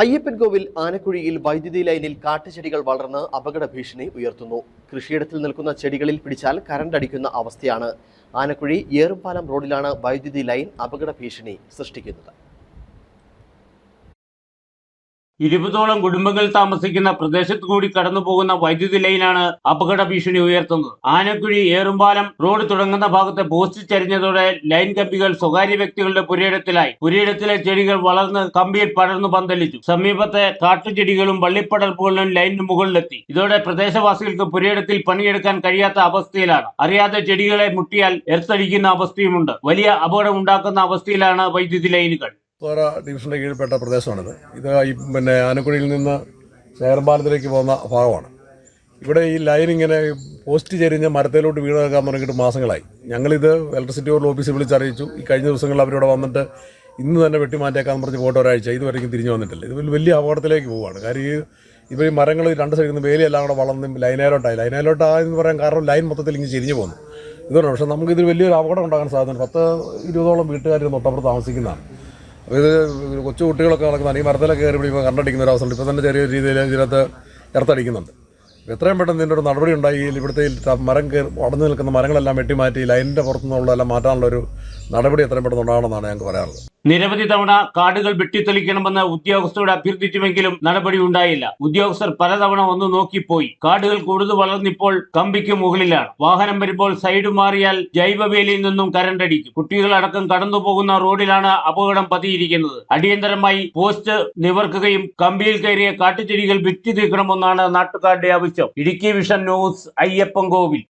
അയ്യപ്പൻകോവിൽ ആനക്കുഴിയിൽ വൈദ്യുതി ലൈനിൽ കാട്ടുചെടികൾ വളർന്ന് അപകട ഭീഷണി ഉയർത്തുന്നു. കൃഷിയിടത്തിൽ നിൽക്കുന്ന ചെടികളിൽ പിടിച്ചാൽ കരണ്ട് അടിക്കുന്ന അവസ്ഥയാണ്. ആനക്കുഴി ഏറുംപാലം റോഡിലാണ് വൈദ്യുതി ലൈൻ അപകട ഭീഷണി സൃഷ്ടിക്കുന്നത്. ഇരുപതോളം കുടുംബങ്ങൾ താമസിക്കുന്ന പ്രദേശത്തു കൂടി കടന്നു പോകുന്ന വൈദ്യുതി ലൈനാണ് അപകട ഭീഷണി ഉയർത്തുന്നത്. ആനക്കുഴി ഏറുംപാലം റോഡ് തുടങ്ങുന്ന ഭാഗത്തെ പോസ്റ്റ് ചരിഞ്ഞതോടെ ലൈൻ കമ്പികൾ സ്വകാര്യ വ്യക്തികളുടെ പുരയിടത്തിലായി. പുരയിടത്തിലെ ചെടികൾ വളർന്ന് കമ്പിയിൽ പടർന്നു പന്തലിച്ചു. സമീപത്തെ കാട്ടുചെടികളും വള്ളിപ്പടർപ്പുകളും ലൈനിന് മുകളിലെത്തി. ഇതോടെ പ്രദേശവാസികൾക്ക് പുരയിടത്തിൽ പണിയെടുക്കാൻ കഴിയാത്ത അവസ്ഥയിലാണ്. അറിയാതെ ചെടികളെ മുട്ടിയാൽ എർത്തടിക്കുന്ന അവസ്ഥയുമുണ്ട്. വലിയ അപകടം ഉണ്ടാക്കുന്ന അവസ്ഥയിലാണ് വൈദ്യുതി ലൈനുകൾ. തോര ഡിവിഷന്റെ കീഴിൽപ്പെട്ട പ്രദേശമാണിത്. ഇത് ഈ പിന്നെ ആനക്കുഴിയിൽ നിന്ന് ചേർമ്പാലത്തിലേക്ക് പോകുന്ന ഭാഗമാണ്. ഇവിടെ ഈ ലൈൻ ഇങ്ങനെ പോസ്റ്റ് ചെരിഞ്ഞ് മരത്തിലോട്ട് വീണ് കിടക്കാൻ തുടങ്ങിയിട്ട് മാസങ്ങളായി. ഞങ്ങളിത് ഇലക്ട്രിസിറ്റി ബോർഡ് ഓഫീസിൽ വിളിച്ചറിയിച്ചു. ഈ കഴിഞ്ഞ ദിവസങ്ങളിൽ അവരിവിടെ വന്നിട്ട് ഇന്ന് തന്നെ വെട്ടി മാറ്റിയേക്കാന്ന് പറഞ്ഞ് പോയിട്ട് ഒരാഴ്ച ഇതുവരെയും തിരിഞ്ഞു വന്നിട്ടില്ല. ഇത് വലിയ- അപകടത്തിലേക്ക് പോവുകയാണ് കാര്യം ഈ ഇപ്പോൾ ഈ മരങ്ങൾ രണ്ട് സൈഡിൽ നിന്ന് വേലിയെല്ലാം കൂടെ വളർന്ന് ലൈനയിലോട്ടായി ലൈനയിലോട്ടായെന്ന് പറയാൻ കാരണം ലൈൻ മൊത്തത്തിൽ ഇങ്ങനെ ചെരിഞ്ഞു പോകുന്നു. ഇതുകൊണ്ട് പക്ഷേ നമുക്കിതിൽ വലിയൊരു അപകടം ഉണ്ടാകാൻ സാധ്യതയുണ്ട്. പത്ത് ഇരുപതോളം വീട്ടുകാർ തൊട്ടപ്പുറത്ത് താമസിക്കുന്നതാണ്. ഇത് കൊച്ചു കുട്ടികളൊക്കെ നടക്കുന്നതാണ് ഈ മരത്തിലൊക്കെ കയറി പിടിക്കുമ്പോൾ കണ്ടടിക്കുന്ന ഒരു അവസരം ഇപ്പോൾ തന്നെ ചെറിയ രീതിയിൽ ഇതിനകത്ത് ഇറത്തടിക്കുന്നുണ്ട് എത്രയും പെട്ടെന്ന് ഇതിന്റെ ഒരു നടപടി ഉണ്ടായി. ഇവിടുത്തെ മരം കയറി അടഞ്ഞു നിൽക്കുന്ന മരങ്ങളെല്ലാം വെട്ടിമാറ്റി ലൈനിന്റെ പുറത്തുനിന്നുള്ളതെല്ലാം മാറ്റാനുള്ള ഒരു നടപടി എത്രയും പെട്ടെന്ന് ഞങ്ങൾക്ക് പറയാനുള്ളത്. നിരവധി തവണ കാർഡുകൾ വെട്ടിത്തെളിക്കണമെന്ന് ഉദ്യോഗസ്ഥരോട് അഭ്യർത്ഥിച്ചുവെങ്കിലും നടപടി ഉണ്ടായില്ല. ഉദ്യോഗസ്ഥർ പലതവണ ഒന്ന് നോക്കിപ്പോയി കാർഡുകൾ കൂടുതൽ വളർന്നിപ്പോൾ കമ്പിക്ക് മുകളിലാണ്. വാഹനം വരുമ്പോൾ സൈഡ് മാറിയാൽ ജൈവവേലിയിൽ നിന്നും കരണ്ടടിക്കും കുട്ടികളടക്കം കടന്നു പോകുന്ന റോഡിലാണ് അപകടം പതിയിരിക്കുന്നത്. അടിയന്തരമായി പോസ്റ്റ് നിവർക്കുകയും കമ്പിയിൽ കയറിയ കാട്ടുചെടികൾ വിറ്റ് തീർക്കണമെന്നാണ് നാട്ടുകാരുടെ ആവശ്യം. Idukki vision news Ayyappan Kovil